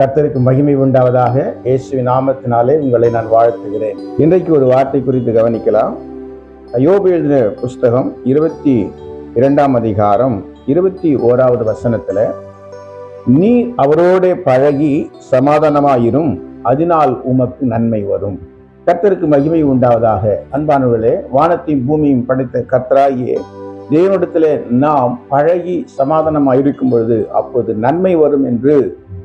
கர்த்தருக்கு மகிமை உண்டாவதாக இயேசுவின் நாமத்தினாலே உங்களை நான் வாழ்த்துகிறேன். இன்றைக்கு ஒரு வார்த்தை குறித்து கவனிக்கலாம். யோபு எழுதின புஸ்தகம் இருபத்தி இரண்டாம் அதிகாரம் இருபத்தி ஓராவது வசனத்தில் நீ அவரோட பழகி சமாதானமாயிரும் அதனால் உமக்கு நன்மை வரும். கர்த்தருக்கு மகிமை உண்டாவதாக. அன்பானவர்களே வானத்தையும் பூமியும் படைத்த கர்த்தராகிய தேவனிடத்திலே நாம் பழகி சமாதானமாக இருக்கும் பொழுது அப்போது நன்மை வரும் என்று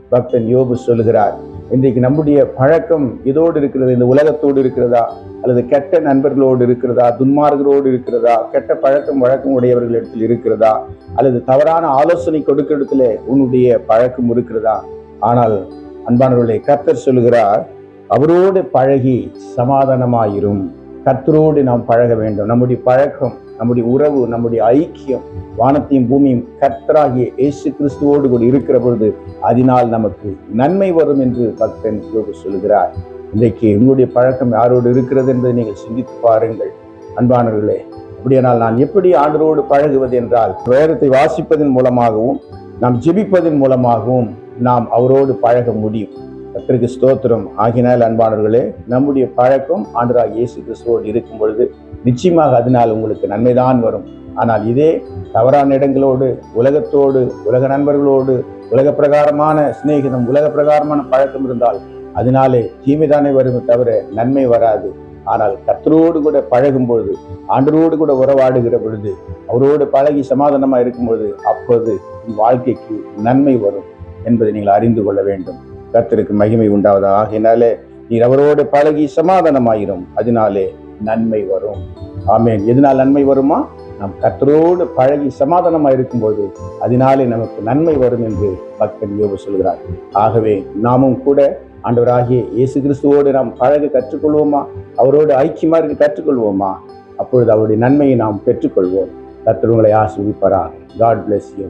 பக்தன் யோபு சொல்லுகிறார் இன்றைக்கு நம்முடைய பழக்கம் இதோடு இருக்கிறது? இந்த உலகத்தோடு இருக்கிறதா? அல்லது கெட்ட நண்பர்களோடு இருக்கிறதா? துன்மார்களோடு இருக்கிறதா? கெட்ட பழக்கம் வழக்கம் உடையவர்களிடத்தில் இருக்கிறதா? அல்லது தவறான ஆலோசனை கொடுக்கிடத்துல உன்னுடைய பழக்கம் இருக்கிறதா? ஆனால் அன்பானவர்களே கர்த்தர் சொல்லுகிறார் அவரோடு பழகி சமாதானமாயிரும். கர்த்தரோடு நாம் பழக வேண்டும். நம்முடைய பழக்கம் நம்முடைய உறவு நம்முடைய ஐக்கியம் வானத்தையும் பூமியும் கர்த்தராகிய இயேசு கிறிஸ்துவோடு கூட இருக்கிற பொழுது அதனால் நமக்கு நன்மை வரும் என்று பக்தன் சொல்கிறார் இன்றைக்கு உங்களுடைய பழக்கம் யாரோடு இருக்கிறது என்பதை நீங்கள் சிந்தித்து பாருங்கள். அன்பானவர்களே அப்படியானால் நான் எப்படி ஆண்டரோடு பழகுவது என்றால் வேதத்தை வாசிப்பதன் மூலமாகவும் நாம் ஜெபிப்பதன் மூலமாகவும் நாம் அவரோடு பழக முடியும். கத்திற்கு ஸ்தோத்திரம். ஆகினால் அன்பானவர்களே நம்முடைய பழக்கம் ஆண்டராக இயேசு கிறிஸ்துவோடு இருக்கும் பொழுது நிச்சயமாக அதனால் உங்களுக்கு நன்மைதான் வரும். ஆனால் இதே தவறான இடங்களோடு உலகத்தோடு உலக நண்பர்களோடு உலக பிரகாரமான சிநேகிதம் உலக பிரகாரமான பழக்கம் இருந்தால் அதனாலே தீமைதானே வருமே தவிர நன்மை வராது. ஆனால் கத்தரோடு கூட பழகும் பொழுது ஆண்டரோடு கூட உறவாடுகிற பொழுது அவரோடு பழகி சமாதானமாக இருக்கும் பொழுது அப்போது வாழ்க்கைக்கு நன்மை வரும் என்பதை நீங்கள் அறிந்து கொள்ள வேண்டும். கத்திற்கு மகிமை உண்டாவதா? ஆகையினாலே நீர் அவரோடு பழகி சமாதானமாயிரும். அதனாலே நன்மை வரும். ஆமேன். எதனால் நன்மை வருமா? நாம் கத்தரோடு பழகி சமாதானமா இருக்கும்போது அதனாலே நமக்கு நன்மை வரும் என்று பக்தன் யோபு சொல்கிறார். ஆகவே நாமும் கூட ஆண்டவராகிய இயேசு கிறிஸ்துவோடு நாம் பழக கற்றுக்கொள்வோமா? அவரோடு ஐக்கியமா இருக்க கற்றுக்கொள்வோமா? அப்பொழுது அவருடைய நன்மையை நாம் பெற்றுக்கொள்வோம். கத்தர் உங்களை ஆசிர்விப்பாராக காட் bless யூ